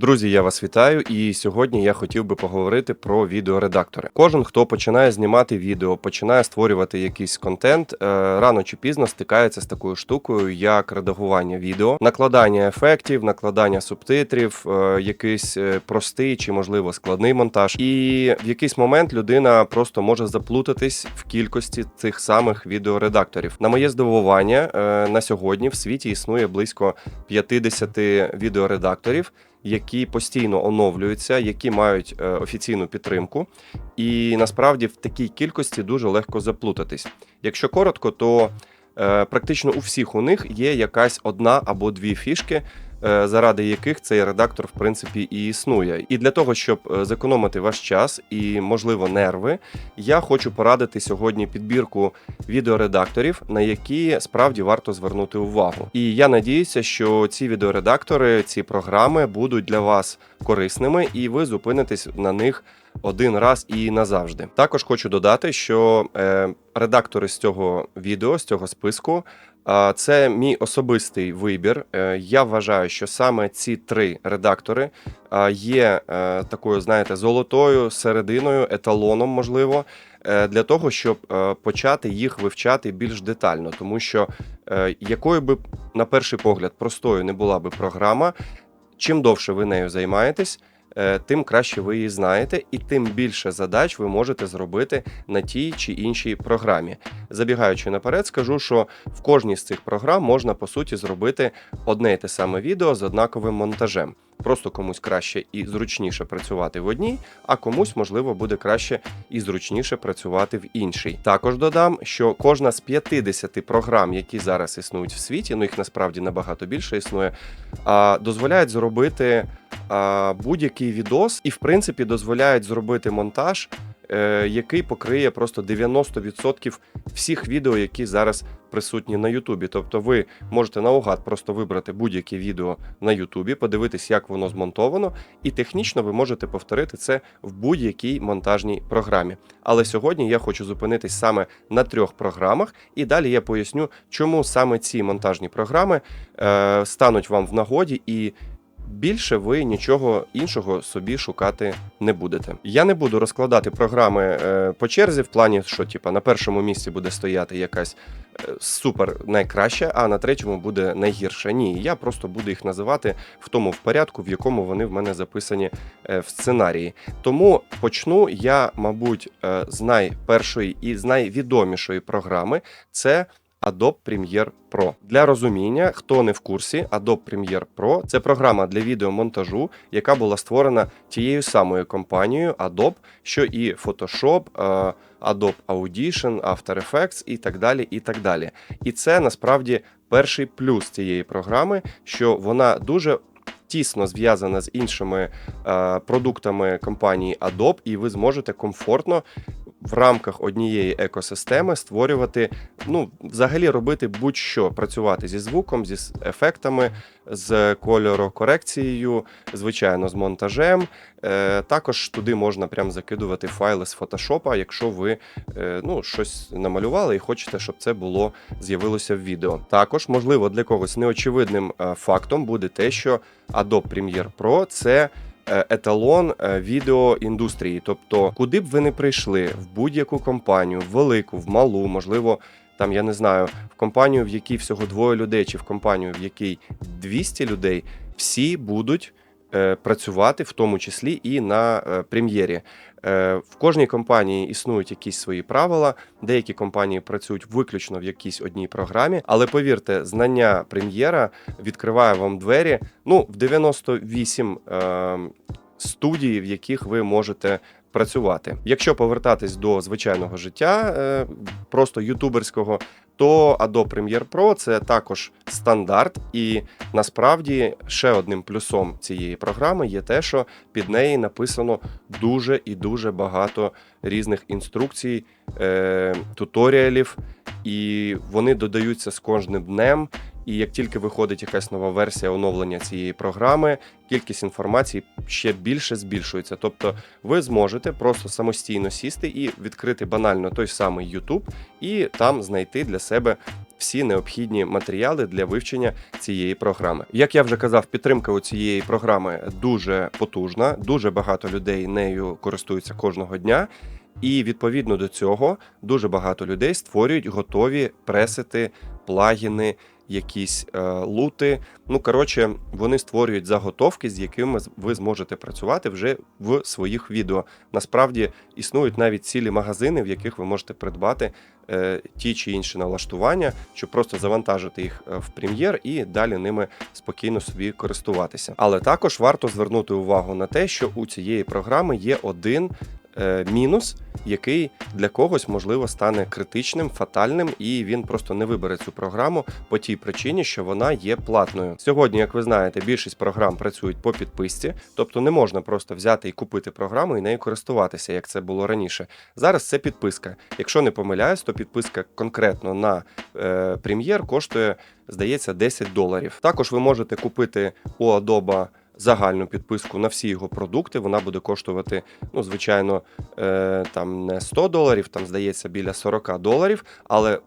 Друзі, я вас вітаю, і сьогодні я хотів би поговорити про відеоредактори. Кожен, хто починає знімати відео, починає створювати якийсь контент, е, рано чи пізно стикається з такою штукою, як редагування відео, накладання ефектів, накладання субтитрів, е, якийсь е, простий чи можливо складний монтаж. І в якийсь момент людина просто може заплутатись в кількості цих самих відеоредакторів. На моє здивування, на сьогодні в світі існує близько 50 відеоредакторів які постійно оновлюються, які мають е, офіційну підтримку, і насправді в такій кількості дуже легко заплутатись. Якщо коротко, то е, практично у всіх у них є якась одна або дві фішки. Е, Заради яких цей редактор в принципі і існує, і для того, щоб е, зекономити ваш час і, можливо, нерви, я хочу порадити сьогодні підбірку відеоредакторів, на які справді варто звернути увагу. І я надіюся, що ці відеоредактори, ці програми будуть для вас корисними, і ви зупинитесь на них один раз і назавжди. Також хочу додати, що е, редактори з цього відео, з цього списку. Це мій особистий вибір. Е, Я вважаю, що саме ці три редактори є е, такою, знаєте, золотою серединою, еталоном, можливо, е, для того, щоб почати їх вивчати більш детально, тому що якою би на перший погляд простою не була би програма, чим довше ви нею займаєтесь. Е, Тим краще ви її знаєте, і тим більше задач ви можете зробити на тій чи іншій програмі. Забігаючи наперед, скажу, що в кожній з цих програм можна по суті зробити одне й те саме відео з однаковим монтажем. Просто комусь краще і зручніше працювати в одній, а комусь, можливо, буде краще і зручніше працювати в іншій. Також додам, що кожна з 50 програм, які зараз існують в світі, ну їх насправді набагато більше існує, а, дозволяють зробити будь-який відос, і в принципі дозволяють зробити монтаж, який покриє просто 90% всіх відео, які зараз присутні на Ютубі. Тобто ви можете наугад просто вибрати будь-яке відео на Ютубі, подивитись, як воно змонтовано, і технічно ви можете повторити це в будь-якій монтажній програмі. Але сьогодні я хочу зупинитись саме на трьох програмах, і далі я поясню, чому саме ці монтажні програми е, стануть вам в нагоді і. Більше ви нічого іншого собі шукати не будете. Я не буду розкладати програми е, по черзі в плані, що типа на першому місці буде стояти якась е, супер найкраща, а на третьому буде найгірша. Ні, я просто буду їх називати в тому в порядку, в якому вони в мене записані е, в сценарії. Тому почну я, мабуть, з найпершої і з найвідомішої програми. Це Adobe Premiere Pro. Для розуміння, хто не в курсі, Adobe Premiere Pro це програма для відеомонтажу, яка була створена тією самою компанією Adobe, що і Photoshop, е, Adobe Audition, After Effects і так далі. І так далі. І це насправді перший плюс цієї програми, що вона дуже тісно зв'язана з іншими е, продуктами компанії Adobe, і ви зможете комфортно в рамках однієї екосистеми створювати, ну, взагалі робити будь-що, працювати зі звуком, зі ефектами, з кольорокорекцією, звичайно, з монтажем. Е, також туди можна прям закидувати файли з фотошопа, якщо ви е, ну, щось намалювали і хочете, щоб це було з'явилося в відео. Також, можливо, для когось неочевидним е, фактом буде те, що Adobe Premiere Pro це еталон е, відеоіндустрії. Тобто, куди б ви не прийшли, в будь-яку компанію, в велику, в малу, можливо, там я не знаю, в компанію, в якій всього двоє людей, чи в компанію, в якій 200 людей, всі будуть. е, Працювати в тому числі і на е, прем'єрі. Е, В кожній компанії існують якісь свої правила. Деякі компанії працюють виключно в якійсь одній програмі, але повірте, знання прем'єра відкриває вам двері ну, в 98 е, студій, в яких ви можете працювати. Якщо повертатись до звичайного життя, е, просто ютуберського, то Adobe Premiere Pro це також стандарт, і насправді ще одним плюсом цієї програми є те, що під неї написано дуже і дуже багато різних інструкцій, е, туторіалів, і вони додаються з кожним днем. І як тільки виходить якась нова версія оновлення цієї програми, кількість інформації ще більше збільшується. Тобто ви зможете просто самостійно сісти і відкрити банально той самий YouTube і там знайти для себе всі необхідні матеріали для вивчення цієї програми. Як я вже казав, підтримка у цієї програми дуже потужна, дуже багато людей нею користуються кожного дня. І відповідно до цього дуже багато людей створюють готові пресети, плагіни, якісь е, лути. Ну коротше, вони створюють заготовки, з якими ви зможете працювати вже в своїх відео. Насправді існують навіть цілі магазини, в яких ви можете придбати е, ті чи інші налаштування, щоб просто завантажити їх е, в прем'єр і далі ними спокійно собі користуватися. Але також варто звернути увагу на те, що у цієї програми є один. Е, Мінус, який для когось можливо стане критичним, фатальним, і він просто не вибере цю програму по тій причині, що вона є платною. Сьогодні, як ви знаєте, більшість програм працюють по підписці, тобто не можна просто взяти і купити програму і нею користуватися, як це було раніше. Зараз це підписка. Якщо не помиляюсь, то підписка конкретно на е, прем'єр коштує, здається, 10 доларів. Також ви можете купити у Adobe загальну підписку на всі його продукти. Вона буде коштувати, ну, звичайно, е, там не 100 доларів, там здається біля 40 доларів. Але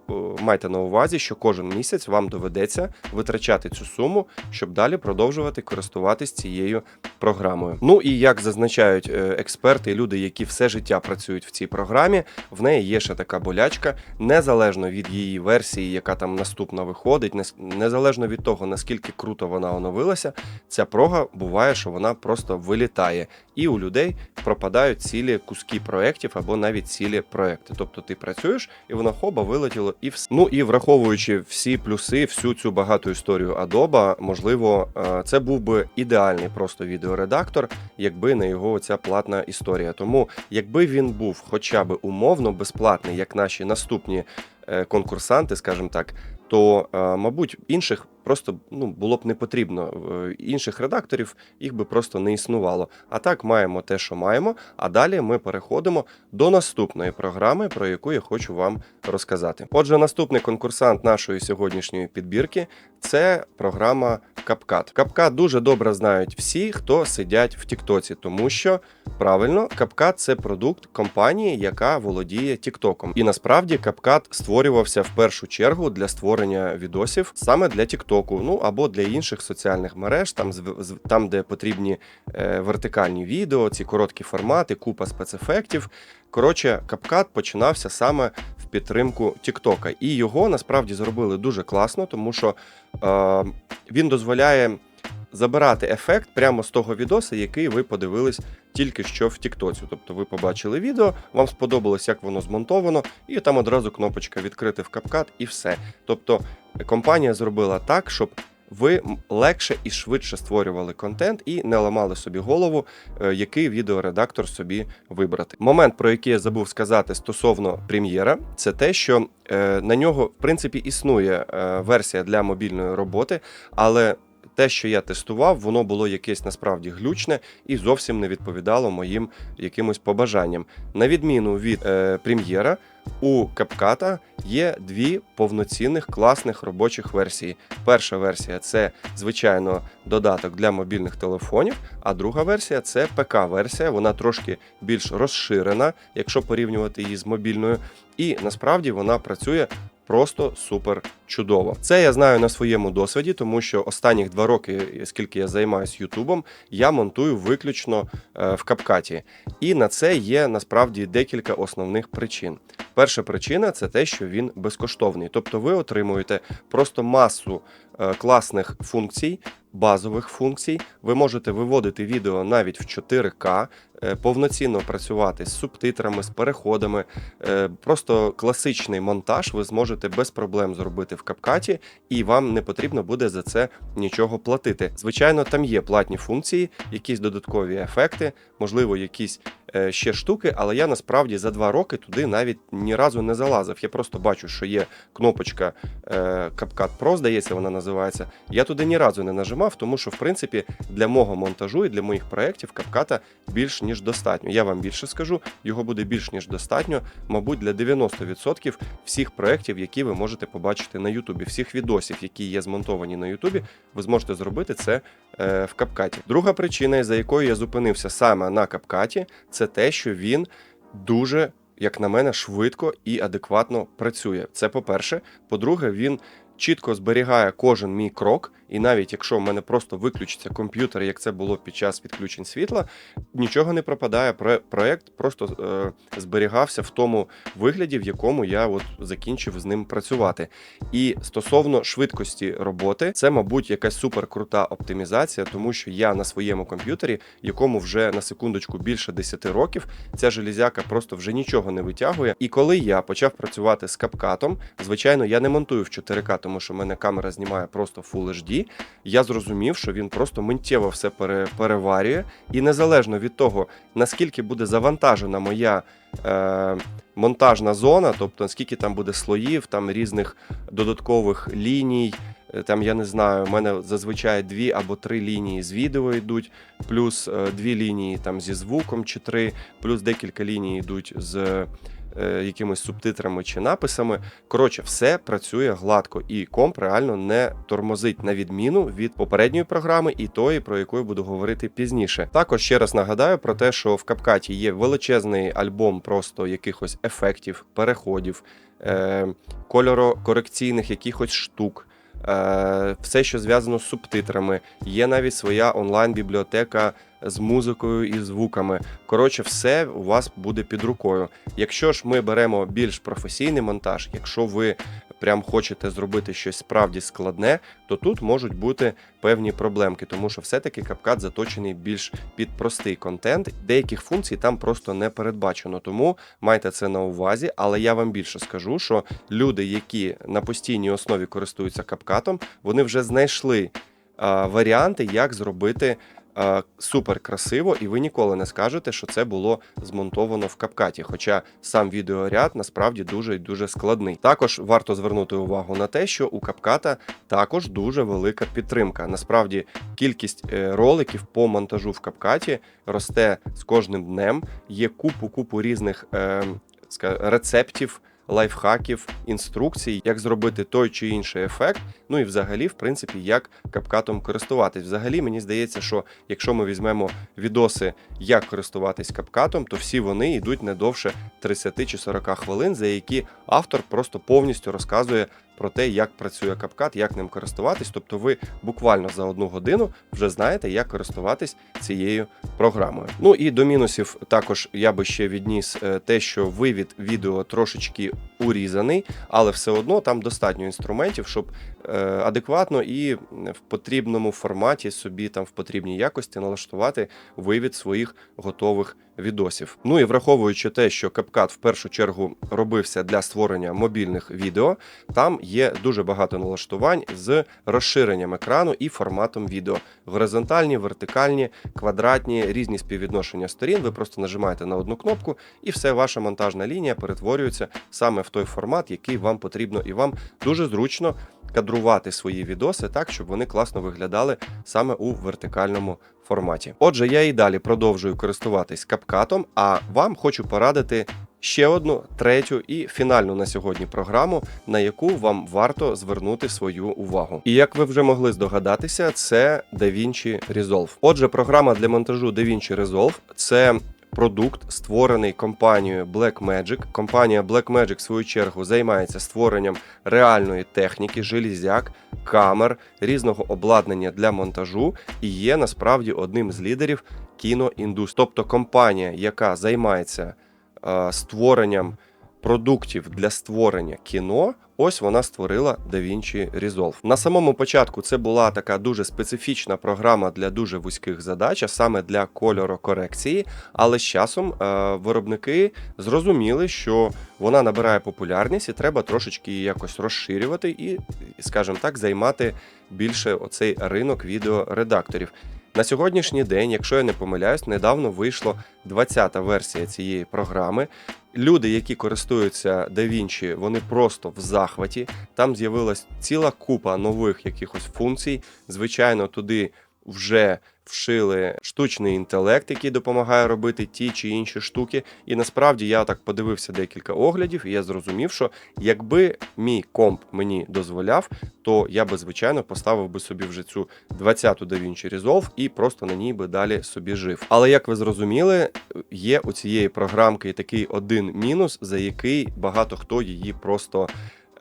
майте на увазі, що кожен місяць вам доведеться витрачати цю суму, щоб далі продовжувати користуватись цією програмою. Ну і як зазначають е, експерти, люди, які все життя працюють в цій програмі, в неї є ще така болячка, незалежно від її версії, яка там наступна виходить, незалежно від того, наскільки круто вона оновилася, ця прога буває, що вона просто вилітає, і у людей пропадають цілі куски проєктів або навіть цілі проекти. Тобто ти працюєш, і воно хоба вилетіло, і все. Ну і враховуючи всі плюси, всю цю багату історію Adobe, можливо, е, це був би ідеальний просто відеоредактор, якби не його ця платна історія. Тому, якби він був хоча б умовно безплатний, як наші наступні е, конкурсанти, скажімо так, то, е, мабуть, інших просто ну, було б не потрібно. Е, Інших редакторів їх би просто не існувало. А так маємо те, що маємо. А далі ми переходимо до наступної програми, про яку я хочу вам розказати. Отже, наступний конкурсант нашої сьогоднішньої підбірки це програма CapCut. CapCut дуже добре знають всі, хто сидять в Тіктоці, тому що правильно, CapCut – це продукт компанії, яка володіє Тіктоком. І насправді CapCut створювався в першу чергу для створення відосів саме для Тіктоку, ну або для інших соціальних мереж, там там, де потрібні е, вертикальні відео, ці короткі формати, купа спецефектів. Коротше, CapCut починався саме в підтримку Тіктока, і його насправді зробили дуже класно, тому що е, він дозволяє забирати ефект прямо з того відоса, який ви подивились тільки що в Тіктоці. Тобто ви побачили відео, вам сподобалось, як воно змонтовано, і там одразу кнопочка відкрити в CapCut і все. Тобто компанія зробила так, щоб ви легше і швидше створювали контент і не ламали собі голову, е, який відеоредактор собі вибрати. Момент, про який я забув сказати стосовно прем'єра, це те, що е, на нього в принципі існує е, версія для мобільної роботи, але те, що я тестував, воно було якесь насправді глючне і зовсім не відповідало моїм якимось побажанням. На відміну від е, прем'єра, у CapCut є дві повноцінних класних робочих версії. Перша версія це звичайно додаток для мобільних телефонів, а друга версія це ПК-версія. Вона трошки більш розширена, якщо порівнювати її з мобільною, і насправді вона працює. Просто супер чудово. Це я знаю на своєму досвіді, тому що останніх два роки, скільки я займаюся Ютубом, я монтую виключно е, в капкаті. І на це є насправді декілька основних причин. Перша причина це те, що він безкоштовний, тобто ви отримуєте просто масу е, класних функцій. Базових функцій ви можете виводити відео навіть в 4К, е, повноцінно працювати з субтитрами, з переходами. Просто класичний монтаж ви зможете без проблем зробити в капкаті, і вам не потрібно буде за це нічого платити. Звичайно, там є платні функції, якісь додаткові ефекти, можливо, якісь ще штуки, але я насправді за два роки туди навіть ні разу не залазив. Я просто бачу, що є кнопочка е, CapCut Pro, здається, вона називається. Я туди ні разу не нажимав, тому що в принципі для мого монтажу і для моїх проєктів CapCut більш ніж достатньо. Я вам більше скажу, його буде більш ніж достатньо, мабуть, для 90% всіх проєктів, які ви можете побачити на Ютубі, всіх відосів, які є змонтовані на Ютубі, ви зможете зробити це е, в CapCut. Друга причина, за якою я зупинився саме на CapCut, це те, що він дуже як на мене, швидко і адекватно працює. Це по-перше. По-друге, він чітко зберігає кожен мій крок, і навіть якщо в мене просто виключиться комп'ютер, як це було під час відключень світла, нічого не пропадає. Проект просто е, зберігався в тому вигляді, в якому я от закінчив з ним працювати. І стосовно швидкості роботи, це, мабуть, якась суперкрута оптимізація, тому що я на своєму комп'ютері, якому вже на секундочку більше 10 років, ця железяка просто вже нічого не витягує. І коли я почав працювати з капкатом, звичайно, я не монтую в 4К, тому що в мене камера знімає просто Full HD, Я зрозумів, що він просто миттєво все пере, переварює, і незалежно від того, наскільки буде завантажена моя. Е, монтажна зона, тобто скільки там буде слоїв, там різних додаткових ліній. Е, Там я не знаю, у мене зазвичай дві або три лінії з відео йдуть, плюс е, дві лінії там зі звуком чи три, плюс декілька ліній йдуть з якимись субтитрами чи написами. Коротше, все працює гладко, і комп реально не тормозить на відміну від попередньої програми і тої, про яку я буду говорити пізніше. Також ще раз нагадаю про те, що в CapCut є величезний альбом просто якихось ефектів, переходів, е, кольорокорекційних якихось штук. Е, все, що зв'язано з субтитрами, є навіть своя онлайн-бібліотека з музикою і звуками. Коротше, все у вас буде під рукою. Якщо ж ми беремо більш професійний монтаж, якщо ви прям хочете зробити щось справді складне, то тут можуть бути певні проблемки, тому що все-таки CapCut заточений більш під простий контент. Деяких функцій там просто не передбачено. Тому майте це на увазі. Але я вам більше скажу, що люди, які на постійній основі користуються CapCut, вони вже знайшли варіанти, як зробити. А, Супер красиво, і ви ніколи не скажете, що це було змонтовано в капкаті. Хоча сам відеоряд насправді дуже і дуже складний. Також варто звернути увагу на те, що у капката також дуже велика підтримка. Насправді кількість е, роликів по монтажу в капкаті росте з кожним днем. Є купу купу різних е, рецептів. Лайфхаків, інструкцій, як зробити той чи інший ефект. Ну і взагалі, в принципі, як капкатом користуватись. Взагалі, мені здається, що якщо ми візьмемо відоси, як користуватись капкатом, то всі вони йдуть не довше 30 чи 40 хвилин, за які автор просто повністю розказує про те, як працює капкат, як ним користуватись. Тобто, ви буквально за одну годину вже знаєте, як користуватись цією програмою. Ну і до мінусів також я би ще відніс е, те, що вивід відео трошечки урізаний, але все одно там достатньо інструментів, щоб адекватно і в потрібному форматі собі там в потрібній якості налаштувати вивід своїх готових відосів. Ну і враховуючи те, що CapCut в першу чергу робився для створення мобільних відео, там є дуже багато налаштувань з розширенням екрану і форматом відео. Горизонтальні, вертикальні, квадратні, різні співвідношення сторін. Ви просто нажимаєте на одну кнопку, і все ваша монтажна лінія перетворюється саме в той формат, який вам потрібно, і вам дуже зручно кадрувати свої відоси так, щоб вони класно виглядали саме у вертикальному форматі. Отже, я і далі продовжую користуватись капкатом, а вам хочу порадити. Ще одну третю і фінальну на сьогодні програму, на яку вам варто звернути свою увагу. І як ви вже могли здогадатися, це DaVinci Resolve. Отже, програма для монтажу DaVinci Resolve – це продукт, створений компанією Blackmagic. Компанія Blackmagic, в свою чергу, займається створенням реальної техніки, железяк, камер, різного обладнання для монтажу і є насправді одним з лідерів кіноіндустрії. Тобто компанія, яка займається е, створенням продуктів для створення кіно. Ось вона створила DaVinci Resolve. На самому початку це була така дуже специфічна програма для дуже вузьких задач, а саме для кольорокорекції. Але з часом е, виробники зрозуміли, що вона набирає популярність і треба трошечки її якось розширювати і, скажімо так, займати більше оцей ринок відеоредакторів. На сьогоднішній день, якщо я не помиляюсь, недавно вийшла 20-та версія цієї програми. Люди, які користуються DaVinci, вони просто в захваті. Там з'явилась ціла купа нових якихось функцій. Звичайно, туди вже вшили штучний інтелект, який допомагає робити ті чи інші штуки. І насправді я так подивився декілька оглядів, і я зрозумів, що якби мій комп мені дозволяв, то я би звичайно поставив би собі вже цю 20-ту DaVinci Resolve і просто на ній би далі собі жив. Але як ви зрозуміли, є у цієї програмки такий один мінус, за який багато хто її просто.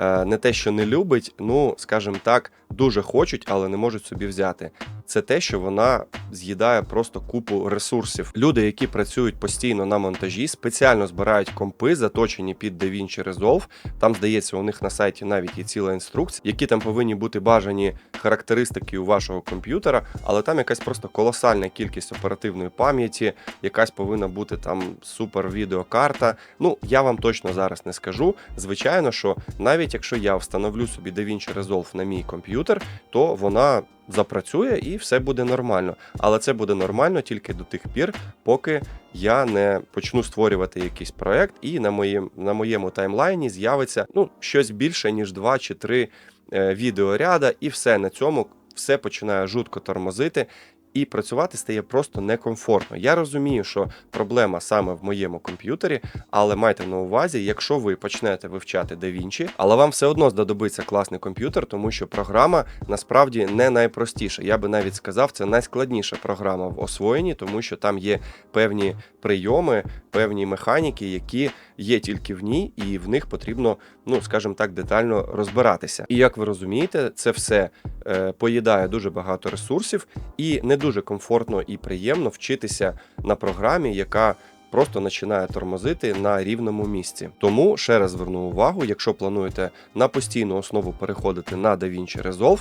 Е, Не те, що не любить, ну скажімо так, дуже хочуть, але не можуть собі взяти. Це те, що вона з'їдає просто купу ресурсів. Люди, які працюють постійно на монтажі, спеціально збирають компи, заточені під DaVinci Resolve. Там здається, у них на сайті навіть є ціла інструкція, які там повинні бути бажані характеристики у вашого комп'ютера, але там якась просто колосальна кількість оперативної пам'яті, якась повинна бути там супер відеокарта. Ну я вам точно зараз не скажу. Звичайно, що навіть якщо я встановлю собі DaVinci Resolve на мій комп'ютер, то вона запрацює і все буде нормально. Але це буде нормально тільки до тих пір, поки я не почну створювати якийсь проект, і на моєму на моєму таймлайні з'явиться ну щось більше ніж два чи три е, відеоряда, і все на цьому все починає жутко тормозити. І працювати стає просто некомфортно. Я розумію, що проблема саме в моєму комп'ютері, але майте на увазі, якщо ви почнете вивчати DaVinci, але вам все одно знадобиться класний комп'ютер, тому що програма насправді не найпростіша. Я би навіть сказав, це найскладніша програма в освоєнні, тому що там є певні прийоми, певні механіки, які є тільки в ній, і в них потрібно, ну скажімо так, детально розбиратися. І як ви розумієте, це все е, поїдає дуже багато ресурсів, і не дуже комфортно і приємно вчитися на програмі, яка просто починає тормозити на рівному місці. Тому ще раз зверну увагу, якщо плануєте на постійну основу переходити на DaVinci Resolve,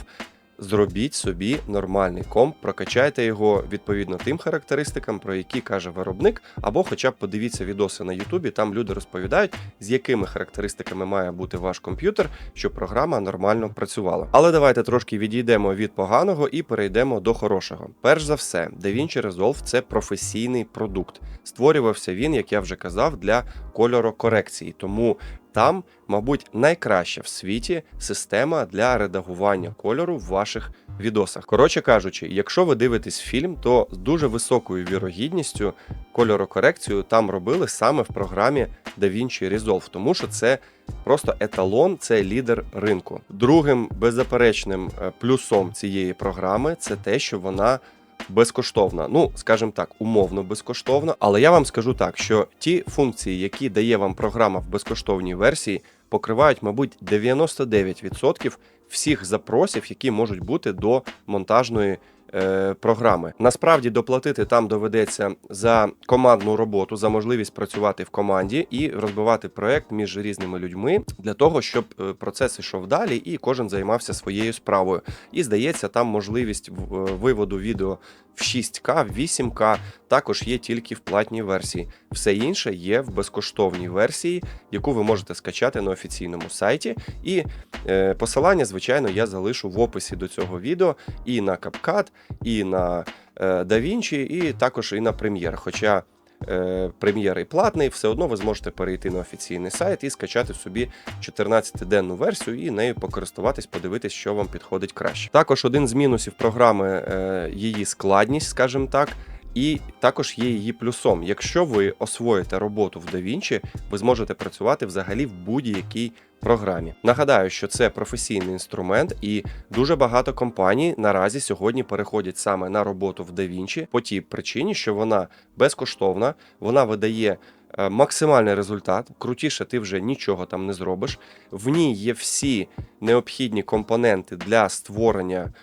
Зробіть собі нормальний комп, прокачайте його відповідно тим характеристикам, про які каже виробник, або хоча б подивіться відоси на Ютубі, там люди розповідають, з якими характеристиками має бути ваш комп'ютер, щоб програма нормально працювала. Але давайте трошки відійдемо від поганого і перейдемо до хорошого. Перш за все, DaVinci Resolve – це професійний продукт. Створювався він, як я вже казав, для кольорокорекції, тому там, мабуть, найкраща в світі система для редагування кольору в ваших відосах. Коротше кажучи, якщо ви дивитесь фільм, то з дуже високою вірогідністю кольорокорекцію там робили саме в програмі DaVinci Resolve, тому що це просто еталон, це лідер ринку. Другим беззаперечним е, плюсом цієї програми це те, що вона безкоштовна. Ну, скажімо так, умовно безкоштовна. Але я вам скажу так, що ті функції, які дає вам програма в безкоштовній версії, покривають, мабуть, 99% всіх запросів, які можуть бути до монтажної. Е, Програми насправді доплатити там доведеться за командну роботу, за можливість працювати в команді і розбивати проект між різними людьми для того, щоб е, процес ішов далі, і кожен займався своєю справою. І здається, там можливість е, виводу відео в 6К, в 8К також є тільки в платній версії. Все інше є в безкоштовній версії, яку ви можете скачати на офіційному сайті. І е, посилання, звичайно, я залишу в описі до цього відео і на CapCut, і на е, DaVinci, і також і на Premiere. Хоча е, Premiere і платний, все одно ви зможете перейти на офіційний сайт і скачати собі 14-денну версію і нею покористуватись, подивитись, що вам підходить краще. Також один з мінусів програми е, її складність, скажімо так. І також є її плюсом. Якщо ви освоїте роботу в DaVinci, ви зможете працювати взагалі в будь-якій програмі. Нагадаю, що це професійний інструмент, і дуже багато компаній наразі сьогодні переходять саме на роботу в DaVinci по тій причині, що вона безкоштовна, вона видає. е, Максимальний результат, крутіше ти вже нічого там не зробиш. В ній є всі необхідні компоненти для створення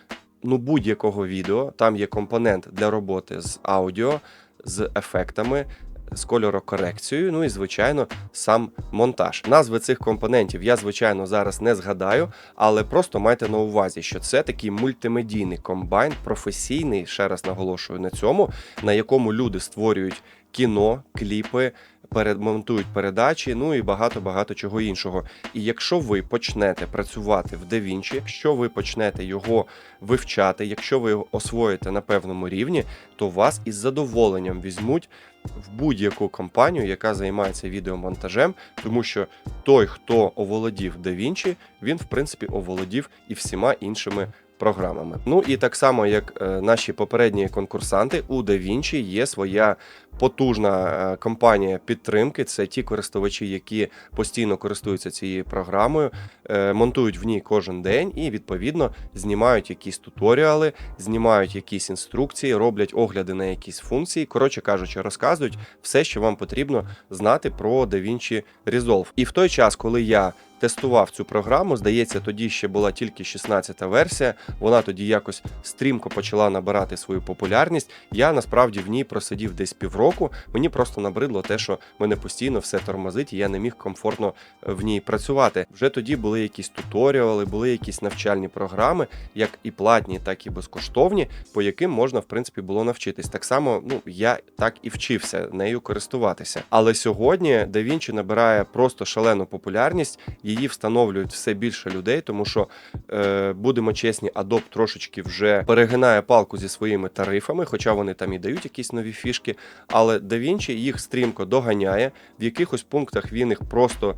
ну, будь-якого відео. Там є компонент для роботи з аудіо, з ефектами, з кольорокорекцією, ну і звичайно, сам монтаж. Назви цих компонентів я, звичайно, зараз не згадаю, але просто майте на увазі, що це такий мультимедійний комбайн, професійний, ще раз наголошую на цьому, на якому люди створюють кіно, кліпи. Перемонтують передачі, ну і багато багато чого іншого. І якщо ви почнете працювати в DaVinci, якщо ви почнете його вивчати, якщо ви його освоїте на певному рівні, то вас із задоволенням візьмуть в будь-яку компанію, яка займається відеомонтажем, тому що той, хто оволодів DaVinci, він в принципі оволодів і всіма іншими програмами. Ну і так само, як е, наші попередні конкурсанти, у DaVinci є своя потужна е, компанія підтримки. Це ті користувачі, які постійно користуються цією програмою, е, монтують в ній кожен день і відповідно знімають якісь туторіали, знімають якісь інструкції, роблять огляди на якісь функції. Коротше кажучи, розказують все, що вам потрібно знати про DaVinci Resolve. І в той час, коли я тестував цю програму, здається, тоді ще була тільки 16-та версія. Вона тоді якось стрімко почала набирати свою популярність. Я насправді в ній просидів десь півроку. Мені просто набридло те, що мене постійно все тормозить, і я не міг комфортно е, в ній працювати. Вже тоді були якісь туторіали, були якісь навчальні програми, як і платні, так і безкоштовні, по яким можна в принципі було навчитись. Так само, ну я так і вчився нею користуватися. Але сьогодні DaVinci набирає просто шалену популярність. Її встановлюють все більше людей, тому що е, будемо чесні, Adobe трошечки вже перегинає палку зі своїми тарифами, хоча вони там і дають якісь нові фішки. Але DaVinci їх стрімко доганяє. В якихось пунктах він їх просто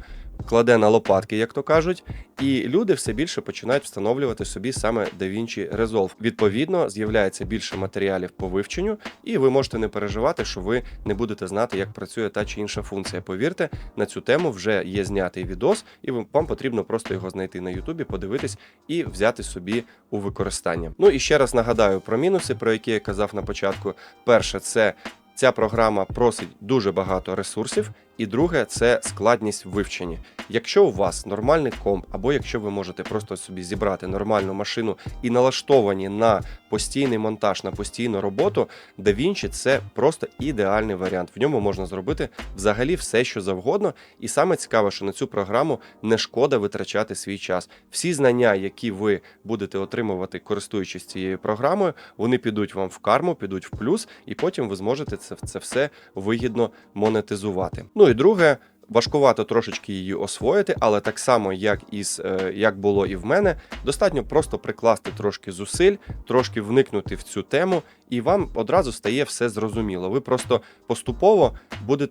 кладе на лопатки, як то кажуть, і люди все більше починають встановлювати собі саме DaVinci Resolve. Відповідно, з'являється більше матеріалів по вивченню, і ви можете не переживати, що ви не будете знати, як працює та чи інша функція. Повірте, на цю тему вже є знятий відос, і вам потрібно просто його знайти на Ютубі, подивитись і взяти собі у використання. Ну і ще раз нагадаю про мінуси, про які я казав на початку. Перше, це ця програма просить дуже багато ресурсів. І друге це складність в вивченні. Якщо у вас нормальний комп, або якщо ви можете просто собі зібрати нормальну машину і налаштовані на постійний монтаж, на постійну роботу, DaVinci це просто ідеальний варіант. В ньому можна зробити взагалі все, що завгодно. І саме цікаве, що на цю програму не шкода витрачати свій час. Всі знання, які ви будете отримувати, користуючись цією програмою, вони підуть вам в карму, підуть в плюс, і потім ви зможете це, це все вигідно монетизувати. Ну і друге. Важкувато трошечки її освоїти, але так само, як із е, як було і в мене, достатньо просто прикласти трошки зусиль, трошки вникнути в цю тему, і вам одразу стає все зрозуміло. Ви просто поступово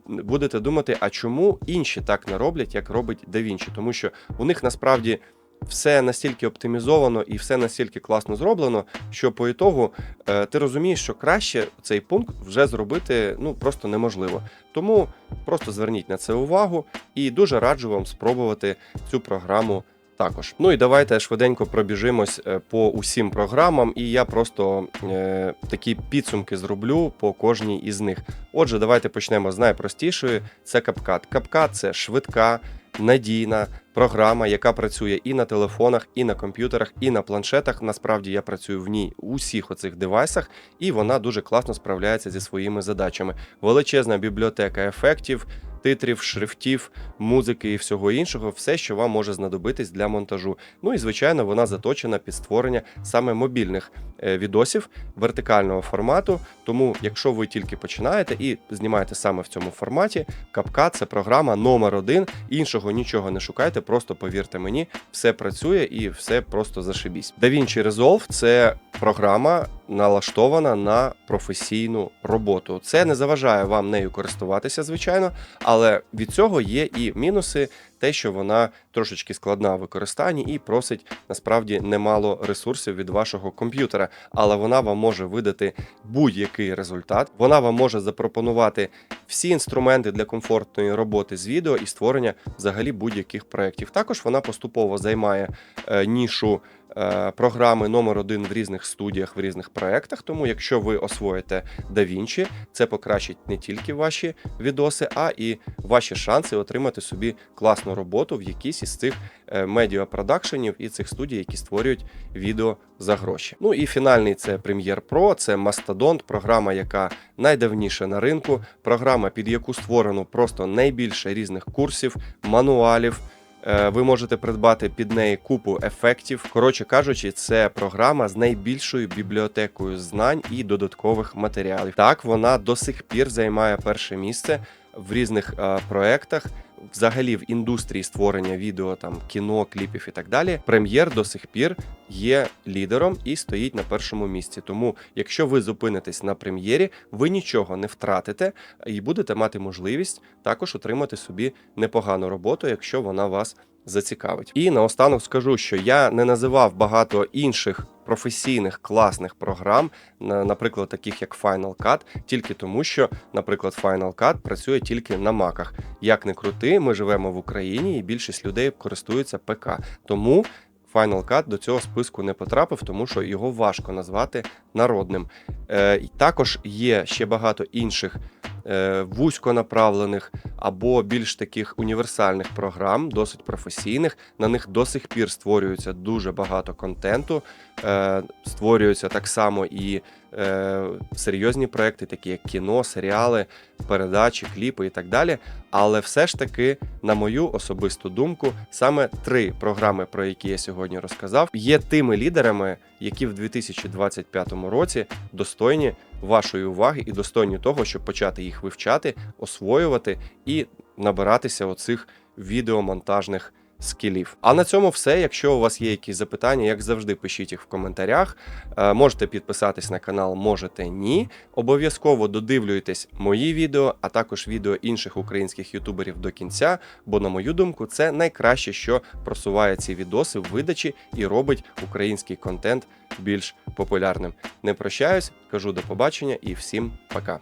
будете, думати, а чому інші так не роблять, як робить DaVinci? Тому що у них насправді. Все настільки оптимізовано і все настільки класно зроблено, що по ітогу е, ти розумієш, що краще цей пункт вже зробити ну просто неможливо. Тому просто зверніть на це увагу і дуже раджу вам спробувати цю програму. Також, ну і давайте швиденько пробіжимось е, по усім програмам, і я просто е, такі підсумки зроблю по кожній із них. Отже, давайте почнемо з найпростішої: це CapCut. CapCut – це швидка, надійна програма, яка працює і на телефонах, і на комп'ютерах, і на планшетах. Насправді я працюю в ній у всіх оцих девайсах, і вона дуже класно справляється зі своїми задачами. Величезна бібліотека ефектів. Титрів, шрифтів, музики і всього іншого, все, що вам може знадобитись для монтажу. Ну і звичайно, вона заточена під створення саме мобільних е, відосів вертикального формату. Тому, якщо ви тільки починаєте і знімаєте саме в цьому форматі, CapCut – це програма номер один. Іншого нічого не шукайте, просто повірте мені, все працює і все просто зашибісь. DaVinci Resolve – це програма. Налаштована на професійну роботу. Це не заважає вам нею користуватися, звичайно, але від цього є і мінуси, те, що вона трошечки складна в використанні і просить насправді немало ресурсів від вашого комп'ютера, але вона вам може видати будь-який результат. Вона вам може запропонувати всі інструменти для комфортної роботи з відео і створення взагалі будь-яких проєктів. Також вона поступово займає е, нішу. Е, Програми номер один в різних студіях, в різних проектах. Тому, якщо ви освоїте DaVinci, це покращить не тільки ваші відоси, а і ваші шанси отримати собі класну роботу в якійсь із цих е, медіапродакшенів і цих студій, які створюють відео за гроші. Ну і фінальний це Premiere Pro, це Mastodon, програма, яка найдавніша на ринку, програма, під яку створено просто найбільше різних курсів, мануалів. Е, Ви можете придбати під неї купу ефектів. Коротше кажучи, це програма з найбільшою бібліотекою знань і додаткових матеріалів. Так, вона до сих пір займає перше місце в різних е, проектах. Взагалі в індустрії створення відео, там кіно, кліпів і так далі, прем'єр до сих пір є лідером і стоїть на першому місці. Тому, якщо ви зупинитесь на прем'єрі, ви нічого не втратите і будете мати можливість також отримати собі непогану роботу, якщо вона вас зацікавить. І наостанок скажу, що я не називав багато інших професійних класних програм, наприклад, таких як Final Cut, тільки тому, що, наприклад, Final Cut працює тільки на маках. Як не крути, ми живемо в Україні, і більшість людей користуються ПК. Тому Final Cut до цього списку не потрапив, тому що його важко назвати народним. Е, також є ще багато інших е, вузьконаправлених або більш таких універсальних програм, досить професійних. На них до сих пір створюється дуже багато контенту. створюється створюються так само і е, серйозні проекти, такі як кіно, серіали, передачі, кліпи і так далі. Але все ж таки, на мою особисту думку, саме три програми, про які я сьогодні розказав, є тими лідерами, які в 2025 році достойні вашої уваги і достойні того, щоб почати їх вивчати, освоювати і набиратися оцих відеомонтажних скілів. А на цьому все. Якщо у вас є якісь запитання, як завжди, пишіть їх в коментарях. Е, Можете підписатись на канал, можете ні. Обов'язково додивлюйтесь мої відео, а також відео інших українських ютуберів до кінця. Бо, на мою думку, це найкраще, що просуває ці відоси в видачі і робить український контент більш популярним. Не прощаюсь, кажу до побачення і всім пока.